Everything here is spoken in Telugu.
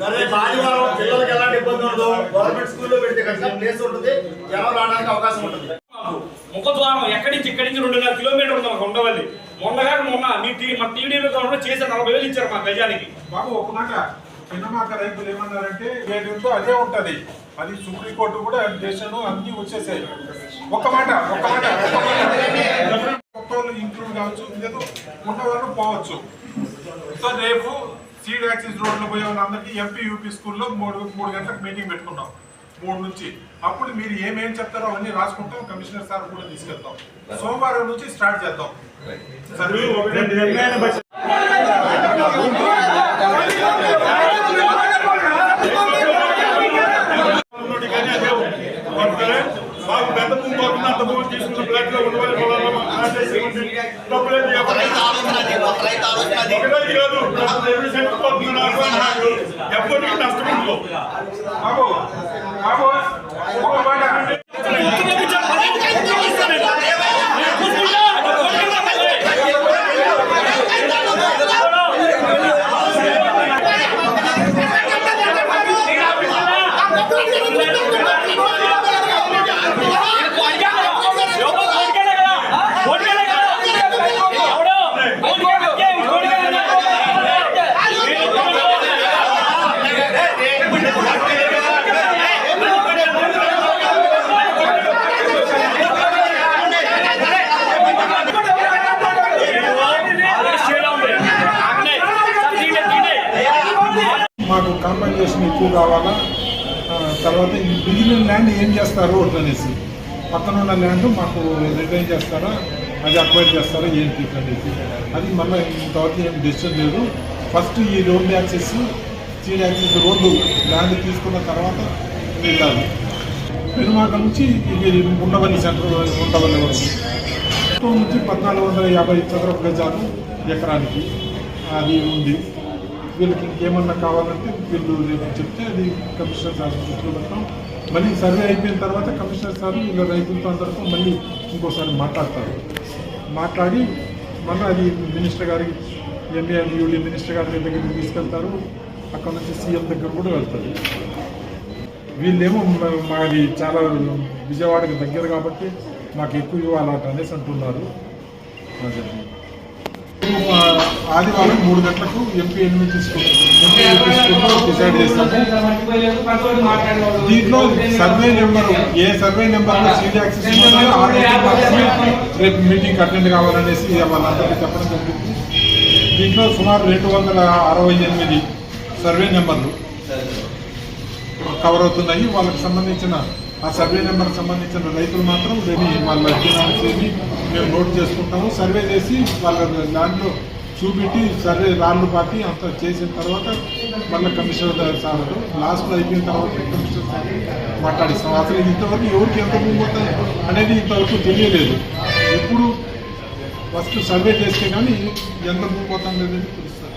సరే ఆదివారం పిల్లలకి ఎలాంటి ఇబ్బంది ఉండదు గవర్నమెంట్ స్కూల్లో పెడితే కనుక ప్లేస్ ఉంటుంది. జనం రావడానికి అవకాశం ఉంటుంది ముఖద్వారం ఎక్కడి నుంచి ఇక్కడి నుంచి రెండున్నర కిలోమీటర్ ఉంది మాకు ఉండవల్లి మొన్నగా మొన్న మీ టీ మా గవర్నమెంట్ చేసే నలభై వేలు ఇచ్చారు మా గజానికి. బాబు ఒక మాట. చిన్నమాక రైతులు ఏమన్నారంటే ఏదో అదే ఉంటది. అది సుప్రీంకోర్టు కూడా దేశంలో అన్ని వచ్చేసాయి. ఒక మాట ఒక మాట ఒక మాట. కొత్త వాళ్ళు ఇంక్లూడ్ కావచ్చు లేదు ఉన్నవాళ్ళు పోవచ్చు. సో రేపు సీడ్ యాక్సిస్ రోడ్లో పోయే వాళ్ళందరికీ ఎంపీ యూపీ స్కూల్లో మూడు మూడు గంటలకు మీటింగ్ పెట్టుకున్నాం. మూడు నుంచి అప్పుడు మీరు ఏమేం చెప్తారో అవన్నీ రాసుకుంటాం కమిషనర్ సార్ కూడా తీసుకెళ్తాం సోమవారం నుంచి స్టార్ట్ చేద్దాం సరే మాకు పెద్ద భూమి అంత తీసుకున్న బ్లాక్లో. డబ్బులేదు ఒకటే కాదు సెంట్లు బాబు బాబు బాబు మాకు కాంపెన్సేషన్ ఎక్కువ కావాలా? తర్వాత ఈ మిగిలిన ల్యాండ్ ఏం చేస్తారు అనేసి. పక్కన ఉన్న ల్యాండ్ మాకు రిటైన్ చేస్తారా? అది అక్వైర్ చేస్తారా? ఏంటి అనేసి. అది మళ్ళీ ఇంతవరకు ఏం డెసిషన్ లేదు. ఫస్ట్ ఈ road access seed access road land తీసుకున్న తర్వాత వెళ్ళాలి పెనుమాక నుంచి ఇది ఉండవల్లి సెంటర్ ఉండవల్లి వరకు. నుంచి పద్నాలుగు వందల యాభై చదరపు గజాలు ఎకరానికి. అది ఉంది. వీళ్ళకి ఇంకేమన్నా కావాలంటే వీళ్ళు రేపు చెప్తే అది కమిషనర్ సార్ దృష్టిలో పెడతాం. మళ్ళీ సర్వే అయిపోయిన తర్వాత కమిషనర్ సార్ వీళ్ళ రైతులతో అందరితో మళ్ళీ ఇంకోసారి మాట్లాడతారు. మాట్లాడి మళ్ళీ అది మినిస్టర్ గారికి ఎంఏ యూడీ మినిస్టర్ గారి దగ్గరికి తీసుకెళ్తారు. అక్కడ నుంచి సీఎం దగ్గర కూడా వెళ్తుంది వీళ్ళేమో మాది చాలా విజయవాడకి దగ్గర కాబట్టి మాకు ఎక్కువ ఇవ్వాలి అనేసి అంటున్నారు. అదే. ఆదివారం మూడు గంటలకు ఎంపీ ఎనిమిది తీసుకుంటాం. డిసైడ్ చేస్తాము. దీంట్లో సర్వే నెంబర్ ఏ సర్వే నెంబర్ యాక్సెస్ రేపు మీటింగ్ అటెండ్ కావాలనేసి వాళ్ళందరికీ చెప్పడం జరిగింది. దీంట్లో సుమారు రెండు వందల అరవై ఎనిమిది సర్వే నెంబర్లు కవర్ అవుతున్నాయి. వాళ్ళకి సంబంధించిన ఆ సర్వే నెంబర్ సంబంధించిన రైతులు మాత్రం రేపు వాళ్ళ అధ్యయనాలు చేసి మేము నోట్ చేసుకుంటాము. సర్వే చేసి వాళ్ళ దాంట్లో చూపెట్టి సర్వే రాళ్ళు పాటి అంత చేసిన తర్వాత మళ్ళీ కమిషనర్ సార్ లాస్ట్లో అయిపోయిన తర్వాత కమిషనర్ సార్ మాట్లాడిస్తాం అసలు ఇంతవరకు ఎవరికి ఎంత భూమి అనేది ఇంతవరకు తెలియలేదు. ఎప్పుడు ఫస్ట్ సర్వే చేస్తే కానీ ఎంత భూమి పోతుంది అనేది తెలుస్తుంది.